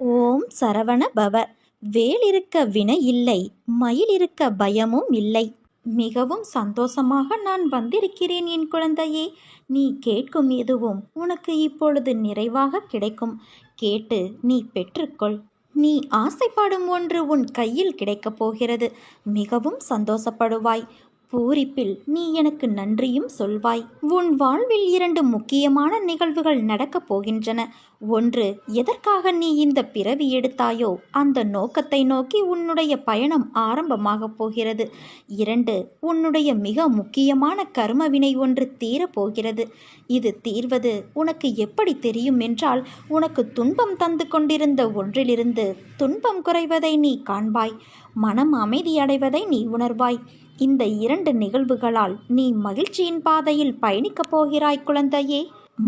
ஓம் சரவண பவ. வேலிருக்க வினை இல்லை மயில் இருக்க பயமும் இல்லை. மிகவும் சந்தோஷமாக நான் வந்திருக்கிறேன் என் குழந்தையே. நீ கேட்கும் எதுவும் உனக்கு இப்பொழுது நிறைவாக கிடைக்கும். கேட்டு நீ பெற்றுக்கொள். நீ ஆசைப்படும் ஒன்று உன் கையில் கிடைக்கப் போகிறது. மிகவும் சந்தோஷப்படுவாய். பூரிப்பில் நீ எனக்கு நன்றியும் சொல்வாய். உன் வாழ்வில் இரண்டு முக்கியமான நிகழ்வுகள் நடக்கப் போகின்றன. ஒன்று எதற்காக நீ இந்த பிறவி எடுத்தாயோ அந்த நோக்கத்தை நோக்கி உன்னுடைய பயணம் ஆரம்பமாகப் போகிறது. இரண்டு உன்னுடைய மிக முக்கியமான கர்மவினை ஒன்று தீரப்போகிறது இது தீர்வது உனக்கு எப்படி தெரியும் என்றால் உனக்கு துன்பம் தந்து கொண்டிருந்த ஒன்றிலிருந்து துன்பம் குறைவதை நீ காண்பாய். மனம் அமைதியடைவதை நீ உணர்வாய். இந்த இரண்டு நிகழ்வுகளால் நீ மகிழ்ச்சியின் பாதையில் பயணிக்கப் போகிறாய் குழந்தையே.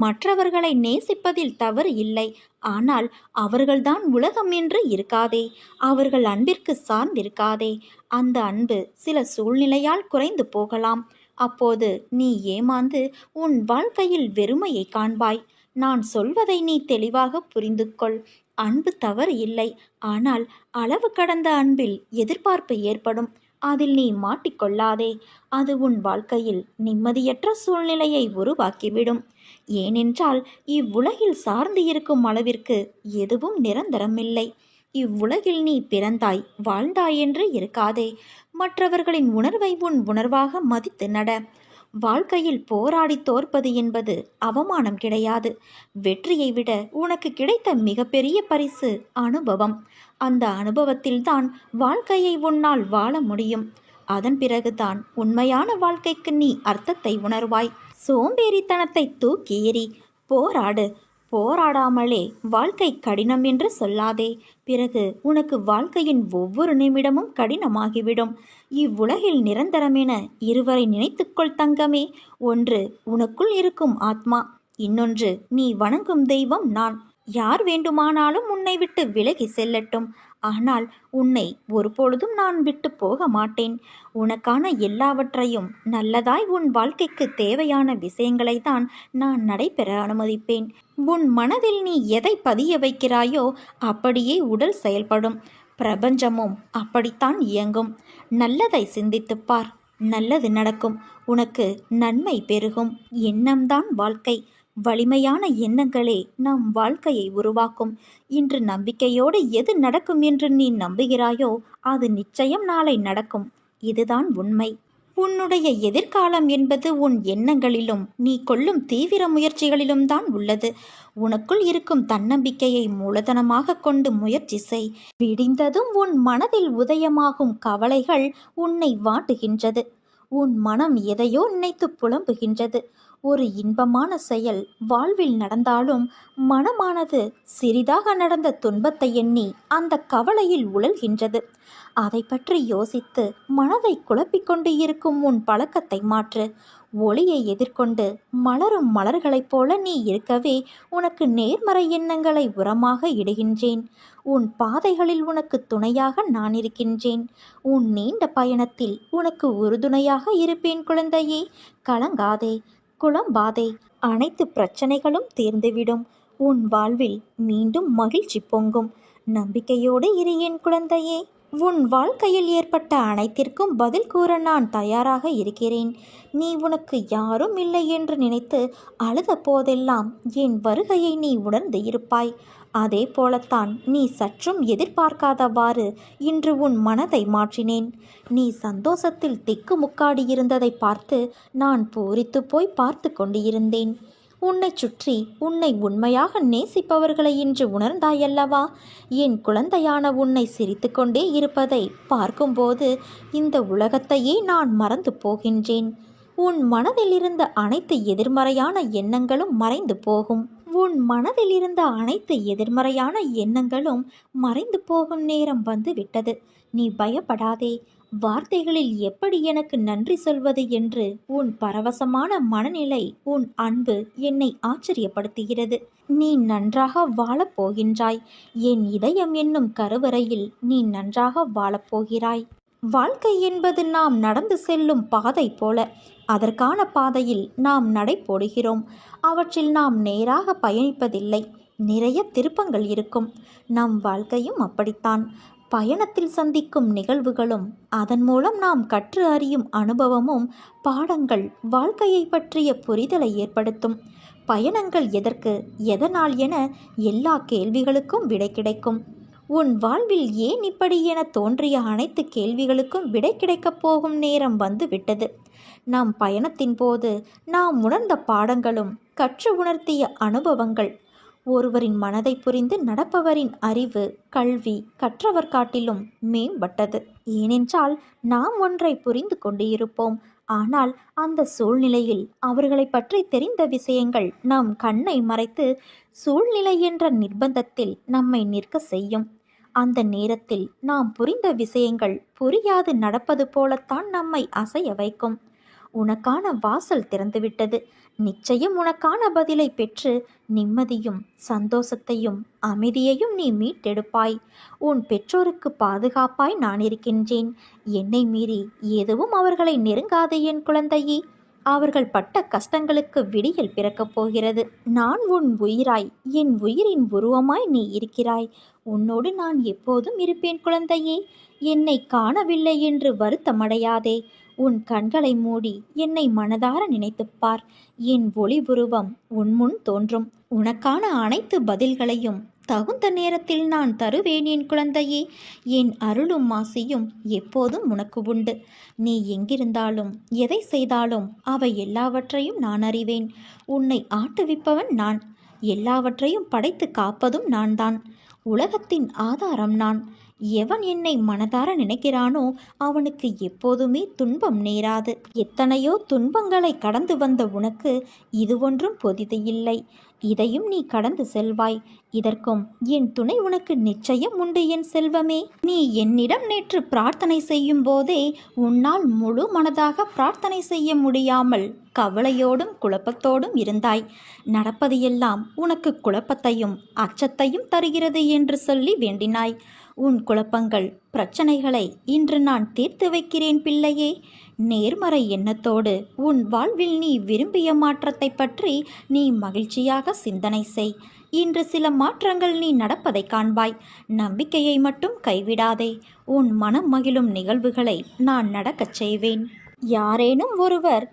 மற்றவர்களை நேசிப்பதில் தவறு இல்லை. ஆனால் அவர்கள்தான் உலகம் என்று இருக்காதே. அவர்கள் அன்பிற்கு சார்ந்திருக்காதே. அந்த அன்பு சில சூழ்நிலையால் குறைந்து போகலாம். அப்போது நீ ஏமாந்து உன் வாழ்க்கையில் வெறுமையை காண்பாய். நான் சொல்வதை நீ தெளிவாக புரிந்து கொள் அன்பு தவறு இல்லை. ஆனால் அளவு கடந்த அன்பில் எதிர்பார்ப்பு ஏற்படும். அதில் நீ மாட்டிக்கொள்ளாதே. அது உன் வாழ்க்கையில் நிம்மதியற்ற சூழ்நிலையை உருவாக்கிவிடும். ஏனென்றால் இவ்வுலகில் சார்ந்து இருக்கும் அளவிற்கு எதுவும் நிரந்தரமில்லை. இவ்வுலகில் நீ பிறந்தாய் வாழ்ந்தாய் என்று இருக்காதே. மற்றவர்களின் உணர்வை உன் உணர்வாக மதித்து நட. வாழ்க்கையில் போராடி தோற்பது என்பது அவமானம் கிடையாது. வெற்றியை விட உனக்கு கிடைத்த மிகப்பெரிய பரிசு அனுபவம். அந்த அனுபவத்தில்தான் வாழ்க்கையை உன்னால் வாழ முடியும். அதன் பிறகுதான் உண்மையான வாழ்க்கைக்கு நீ அர்த்தத்தை உணர்வாய். சோம்பேறித்தனத்தை தூக்கி எறி போராடு. போராடாமலே வாழ்க்கை கடினம் என்று சொல்லாதே. பிறகு உனக்கு வாழ்க்கையின் ஒவ்வொரு நிமிடமும் கடினமாகிவிடும். இவ்வுலகில் நிரந்தரமென இருவரை நினைத்துக்கொள் தங்கமே. ஒன்று உனக்குள் இருக்கும் ஆத்மா. இன்னொன்று நீ வணங்கும் தெய்வம் நான். யார் வேண்டுமானாலும் உன்னை விட்டு விலகி செல்லட்டும். ஆனால் உன்னை ஒருபொழுதும் நான் விட்டு போக மாட்டேன். உனக்கான எல்லாவற்றையும் நல்லதாய் உன் வாழ்க்கைக்கு தேவையான விஷயங்களை தான் நான் நடைபெற அனுமதிப்பேன். உன் மனதில் நீ எதை பதிய வைக்கிறாயோ அப்படியே உடல் செயல்படும். பிரபஞ்சமும் அப்படித்தான் இயங்கும். நல்லதை சிந்தித்துப் பார். நல்லது நடக்கும். உனக்கு நன்மை பெருகும். எண்ணம்தான் வாழ்க்கை. வலிமையான எண்ணங்களே நம் வாழ்க்கையை உருவாக்கும். இன்று நம்பிக்கையோடு எது நடக்கும் என்று நீ நம்புகிறாயோ அது நிச்சயம் நாளை நடக்கும். இதுதான் உண்மை. உன்னுடைய எதிர்காலம் என்பது உன் எண்ணங்களிலும் நீ கொள்ளும் தீவிர முயற்சிகளிலும் தான் உள்ளது. உனக்குள் இருக்கும் தன்னம்பிக்கையை மூலதனமாக கொண்டு முயற்சி செய். விடிந்ததும் உன் மனதில் உதயமாகும் கவலைகள் உன்னை வாட்டுகின்றது. உன் மனம் எதையோ நினைத்து புலம்புகின்றது. ஒரு இன்பமான செயல் வாழ்வில் நடந்தாலும் மனமானது சிறிதாக நடந்த துன்பத்தை எண்ணி அந்த கவலையில் உழல்கின்றது. அதை பற்றி யோசித்து மனதை குழப்பிக்கொண்டு இருக்கும் உன் பழக்கத்தை மாற்று. ஒளியை எதிர்கொண்டு மலரும் மலர்களைப் போல நீ இருக்கவே உனக்கு நேர்மறை எண்ணங்களை உரமாக இடுகின்றேன். உன் பாதைகளில் உனக்கு துணையாக நான் இருக்கின்றேன். உன் நீண்ட பயணத்தில் உனக்கு உறுதுணையாக இருப்பேன் குழந்தையே. கலங்காதே. குழம்பாதே அனைத்து பிரச்சனைகளும் தீர்ந்துவிடும். உன் வாழ்வில் மீண்டும் மகிழ்ச்சி பொங்கும். நம்பிக்கையோடு இரு என் குழந்தையே. உன் வாழ்க்கையில் ஏற்பட்ட அனைத்திற்கும் பதில் கூற நான் தயாராக இருக்கிறேன். நீ உனக்கு யாரும் இல்லை என்று நினைத்து அழுத போதெல்லாம் என் வருகையை நீ உணர்ந்து இருப்பாய். அதே போலத்தான் நீ சற்றும் எதிர்பார்க்காதவாறு இன்று உன் மனதை மாற்றினேன். நீ சந்தோஷத்தில் திக்கு முக்காடியிருந்ததை பார்த்து நான் பூரித்து போய் பார்த்து கொண்டிருந்தேன். உன்னை சுற்றி உன்னை உண்மையாக நேசிப்பவர்களை இன்று உணர்ந்தாயல்லவா? என் குழந்தையான உன்னை சிரித்துக்கொண்டே இருப்பதை பார்க்கும்போது இந்த உலகத்தையே நான் மறந்து போகின்றேன். உன் மனதில் இருந்த அனைத்து எதிர்மறையான எண்ணங்களும் மறைந்து போகும். உன் மனதில் இருந்த அனைத்து எதிர்மறையான எண்ணங்களும் மறைந்து போகும் நேரம் வந்து விட்டது நீ பயப்படாதே. வார்த்தைகளில் எப்படி எனக்கு நன்றி சொல்வது என்று உன் பரவசமான மனநிலை உன் அன்பு என்னை ஆச்சரியப்படுத்துகிறது. நீ நன்றாக வாழப் போகின்றாய் என் இதயம் என்னும் கருவறையில் நீ நன்றாக வாழப்போகிறாய். வாழ்க்கை என்பது நாம் நடந்து செல்லும் பாதை போல அதற்கான பாதையில் நாம் நடை போடுகிறோம். அவற்றில் நாம் நேராக பயணிப்பதில்லை. நிறைய திருப்பங்கள் இருக்கும். நம் வாழ்க்கையும் அப்படித்தான். பயணத்தில் சந்திக்கும் நிகழ்வுகளும் அதன் மூலம் நாம் கற்று அறியும் அனுபவமும் பாடங்கள் வாழ்க்கையை பற்றிய புரிதலை ஏற்படுத்தும். பயணங்கள் எதற்கு எதனால் என எல்லா கேள்விகளுக்கும் விடை கிடைக்கும். உன் வாழ்வில் ஏன் இப்படி என தோன்றிய அனைத்து கேள்விகளுக்கும் விடை கிடைக்கப் போகும் நேரம் வந்து விட்டது. நம் பயணத்தின் போது நாம் உணர்ந்த பாடங்களும் கற்று உணர்த்திய அனுபவங்கள் ஒருவரின் மனதை புரிந்து நடப்பவரின் அறிவு கல்வி கற்றவர் காட்டிலும் மேம்பட்டது. ஏனென்றால் நாம் ஒன்றை புரிந்து கொண்டு இருப்போம். ஆனால் அந்த சூழ்நிலையில் அவர்களை பற்றி தெரிந்த விஷயங்கள் நம் கண்ணை மறைத்து சூழ்நிலை என்ற நிர்பந்தத்தில் நம்மை நிற்க செய்யும். அந்த நேரத்தில் நாம் புரிந்த விஷயங்கள் புரியாது நடப்பது போலத்தான் நம்மை அசைய வைக்கும். உனக்கான வாசல் திறந்துவிட்டது. நிச்சயம் உனக்கான பதிலை பெற்று நிம்மதியும் சந்தோஷத்தையும் அமைதியையும் நீ மீட்டெடுப்பாய். உன் பெற்றோருக்கு பாதுகாப்பாய் நான் இருக்கின்றேன். என்னை மீறி எதுவும் அவர்களை நெருங்காது என் குழந்தையே. அவர்கள் பட்ட கஷ்டங்களுக்கு விடியல் பிறக்கப் போகிறது. நான் உன் உயிராய் என் உயிரின் உருவமாய் நீ இருக்கிறாய். உன்னோடு நான் எப்போதும் இருப்பேன் குழந்தையே. என்னை காணவில்லை என்று வருத்தமடையாதே. உன் கண்களை மூடி என்னை மனதார நினைத்துப் பார் என் ஒளி உருவம் உன் முன் தோன்றும். உனக்கான அனைத்து பதில்களையும் தகுந்த நேரத்தில் நான் தருவேன் என் குழந்தையே. என் அருளும் மாசியும் எப்போதும் உனக்கு உண்டு. நீ எங்கிருந்தாலும் எதை செய்தாலும் அவை எல்லாவற்றையும் நான் அறிவேன். உன்னை ஆட்டுவிப்பவன் நான். எல்லாவற்றையும் படைத்து காப்பதும் நான் தான் உலகத்தின் ஆதாரம் நான். எவன் என்னை மனதார நினைக்கிறானோ அவனுக்கு எப்போதுமே துன்பம் நேராது. எத்தனையோ துன்பங்களை கடந்து வந்த உனக்கு இது ஒன்றும் பொதிது இல்லை இதையும் நீ கடந்து செல்வாய். இதற்கும் என் துணை உனக்கு நிச்சயம் உண்டு என் செல்வமே. நீ என்னிடம் நேற்று பிரார்த்தனை செய்யும் போதே உன்னால் முழு மனதாக பிரார்த்தனை செய்ய முடியாமல் கவலையோடும் குழப்பத்தோடும் இருந்தாய். நடப்பது எல்லாம் உனக்கு குழப்பத்தையும் அச்சத்தையும் தருகிறது என்று சொல்லி வேண்டினாய். உன் குழப்பங்கள் பிரச்சனைகளை இன்று நான் தீர்த்து வைக்கிறேன் பிள்ளையே. நேர்மறை எண்ணத்தோடு உன் வாழ்வில் நீ விரும்பிய மாற்றத்தை பற்றி நீ மகிழ்ச்சியாக சிந்தனை செய். இன்று சில மாற்றங்கள் நீ நடப்பதை காண்பாய். நம்பிக்கையை மட்டும் கைவிடாதே. உன் மனம் மகிழும் நிகழ்வுகளை நான் நடக்கச் செய்வேன். யாரேனும் ஒருவர்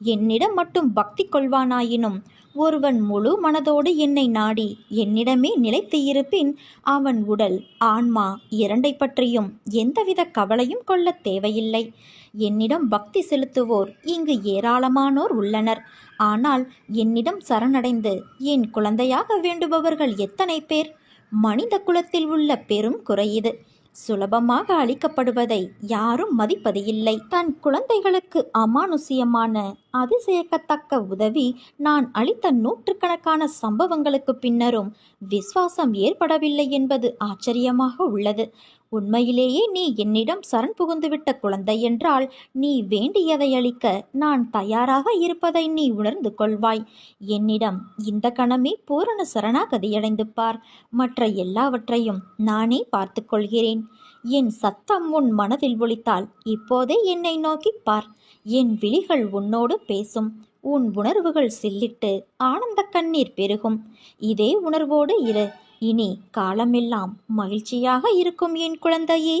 என்னிடம் மட்டும் பக்தி கொள்வானாயினும் ஒருவன் முழு மனதோடு என்னை நாடி என்னிடமே நிலைத்து இருப்பின் அவன் உடல் ஆன்மா இரண்டை பற்றியும் எந்தவித கவலையும் கொள்ளத் தேவையில்லை. என்னிடம் பக்தி செலுத்துவோர் இங்கு ஏராளமானோர் உள்ளனர். ஆனால் என்னிடம் சரணடைந்து என் குழந்தையாக வேண்டுபவர்கள் எத்தனை பேர்? மனித குலத்தில் உள்ள பெரும் குறை இது. சுலபமாக அளிக்கப்படுவதை யாரும் மதிப்பது இல்லை தன் குழந்தைகளுக்கு அமானுஷ்யமான அதிசயக்கத்தக்க உதவி நான் அளித்த நூற்றுக்கணக்கான சம்பவங்களுக்கு பின்னரும் விசுவாசம் ஏற்படவில்லை என்பது ஆச்சரியமாக உள்ளது. உண்மையிலேயே நீ என்னிடம் சரண் புகுந்துவிட்ட குழந்தை என்றால் நீ வேண்டியதை அளிக்க நான் தயாராக இருப்பதை நீ உணர்ந்து கொள்வாய். என்னிடம் இந்த கணமே பூரண சரணாகதியடைந்து பார். மற்ற எல்லாவற்றையும் நானே பார்த்து கொள்கிறேன். என் சத்தம் உன் மனதில் ஒழித்தால் இப்போதே என்னை நோக்கி பார். என் விழிகள் உன்னோடு பேசும். உன் உணர்வுகள் சில்லிட்டு ஆனந்த கண்ணீர் பெருகும். இதே உணர்வோடு இரு. இனி காலமெல்லாம் மகிழ்ச்சியாக இருக்கும் என் குழந்தையே.